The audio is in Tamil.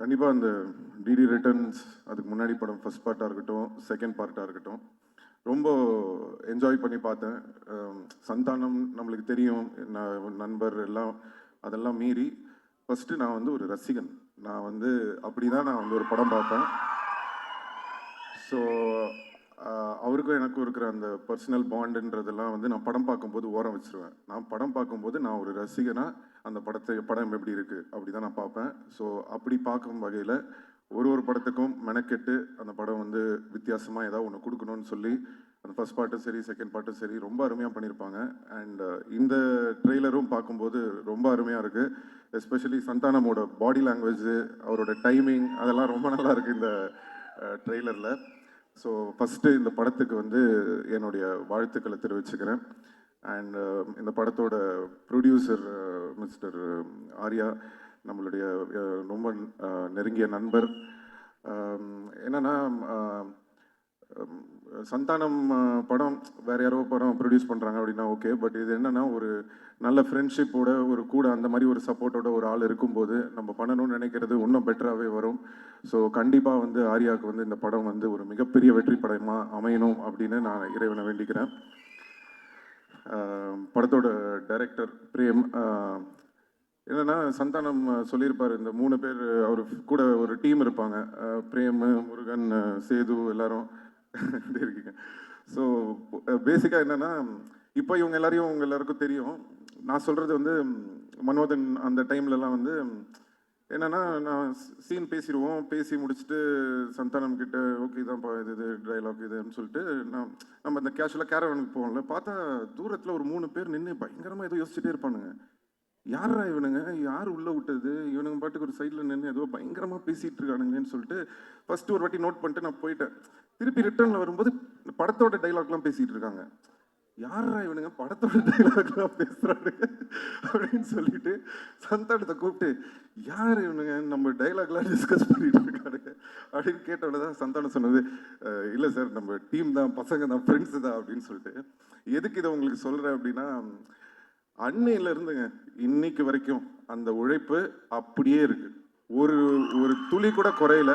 கண்டிப்பாக அந்த டிடி ரிட்டர்ன்ஸ் அதுக்கு முன்னாடி படம் ஃபர்ஸ்ட் பார்ட்டாக இருக்கட்டும் செகண்ட் பார்ட்டாக இருக்கட்டும் ரொம்ப என்ஜாய் பண்ணி பார்த்தேன். சந்தானம் நம்மளுக்கு தெரியும் நான் நண்பர் எல்லாம் அதெல்லாம் மீறி ஃபஸ்ட்டு நான் வந்து ஒரு ரசிகன். நான் வந்து அப்படி தான் நான் வந்து ஒரு படம் பார்ப்பேன். ஸோ அவருக்கும் எனக்கும் இருக்கிற அந்த பர்சனல் பாண்டுன்றதெல்லாம் வந்து நான் படம் பார்க்கும்போது ஓரம் வச்சிருவேன். நான் படம் பார்க்கும்போது நான் ஒரு ரசிகனாக அந்த படத்தை படம் எப்படி இருக்குது அப்படி தான் நான் பார்ப்பேன். ஸோ அப்படி பார்க்கும் வகையில் ஒரு ஒரு படத்துக்கும் மெனக்கெட்டு அந்த படம் வந்து வித்தியாசமாக ஏதாவது ஒன்று கொடுக்கணும்னு சொல்லி அந்த ஃபர்ஸ்ட் பார்ட்டும் சரி செகண்ட் பார்ட்டும் சரி ரொம்ப அருமையாக பண்ணியிருப்பாங்க. அண்ட் இந்த ட்ரெய்லரும் பார்க்கும்போது ரொம்ப அருமையாக இருக்குது எஸ்பெஷலி சந்தானமோட பாடி லாங்குவேஜ் அவரோட டைமிங் அதெல்லாம் ரொம்ப நல்லா இருக்குது இந்த ட்ரெய்லரில் ஸோ ஃபஸ்ட்டு இந்த படத்துக்கு வந்து என்னுடைய வாழ்த்துக்களை தெரிவிச்சுக்கிறேன். அண்ட் um, இந்த படத்தோட producer mister uh, um, Arya நம்மளுடைய uh, ரொம்ப uh, நெருங்கிய நண்பர். என்னென்னா என்னன்னா சந்தானம் படம் வேற யாரோ படம் ப்ரொடியூஸ் பண்ணுறாங்க அப்படின்னா ஓகே பட் இது என்னென்னா ஒரு நல்ல ஃப்ரெண்ட்ஷிப்போட ஒரு கூட அந்த மாதிரி ஒரு சப்போர்ட்டோட ஒரு ஆள் இருக்கும்போது நம்ம பண்ணணும்னு நினைக்கிறது இன்னும் பெட்டராகவே வரும். ஸோ கண்டிப்பாக வந்து ஆர்யாவுக்கு வந்து இந்த படம் வந்து ஒரு மிகப்பெரிய வெற்றி படமாக அமையணும் அப்படின்னு நான் இறைவனை வேண்டிக்கிறேன். படத்தோட டைரக்டர் பிரேம் என்னென்னா என்னன்னா சந்தானம் சொல்லியிருப்பார் இந்த மூணு பேர் அவர் கூட ஒரு டீம் இருப்பாங்க. பிரேம் முருகன் சேது எல்லாரும் இப்படி இருக்கீங்க. ஸோ பேசிக்காக என்னென்னா இப்போ இவங்க எல்லாரையும் உங்க எல்லாருக்கும் தெரியும். நான் சொல்கிறது வந்து மன்மோதன் மனோதன் அந்த டைம்லலாம் வந்து என்னென்னா நான் சீன் பேசிடுவோம். பேசி முடிச்சுட்டு சந்தானம் கிட்ட ஓகே தான்ப்பா இது இது டைலாக் இதுன்னு சொல்லிட்டு நான் நம்ம இந்த கேஷுவலாக கேரவனுக்கு போவோம்ல பார்த்தா தூரத்தில் ஒரு மூணு பேர் நின்று பயங்கரமாக ஏதோ யோசிச்சுட்டே இருப்பானுங்க. யாரா இவனுங்க? யார் உள்ளே விட்டது? இவனுங்க பாட்டுக்கு ஒரு சைடில் நின்று ஏதோ பயங்கரமாக பேசிகிட்டு இருக்கானுங்களேன்னு சொல்லிட்டு ஃபஸ்ட்டு ஒரு வாட்டி நோட் பண்ணிட்டு நான் போயிட்டேன். திருப்பி ரிட்டர்னில் வரும்போது படத்தோட டைலாக்லாம் பேசிகிட்டு இருக்காங்க. யாரா இவனுங்க? படத்தோட டைலாக்லாம் பேசுகிறாரு அப்படின்னு சொல்லிட்டு சந்தானத்தை கூப்பிட்டு யார் இவனுங்க? நம்ம டைலாக்லாம் டிஸ்கஸ் பண்ணிட்டு இருக்கானுங்க. அப்படின்னு கேட்டவொடனே தான் சந்தானம் சொன்னது இல்லை சார் நம்ம டீம் தான் பசங்க தான் ஃப்ரெண்ட்ஸு தான் அப்படின்னு சொல்லிட்டு. எதுக்கு இதை உங்களுக்கு சொல்கிறேன் அப்படின்னா அன்னையில இருந்துங்க இன்னைக்கு வரைக்கும் அந்த உழைப்பு அப்படியே இருக்கு. ஒரு ஒரு துளி கூட குறையில.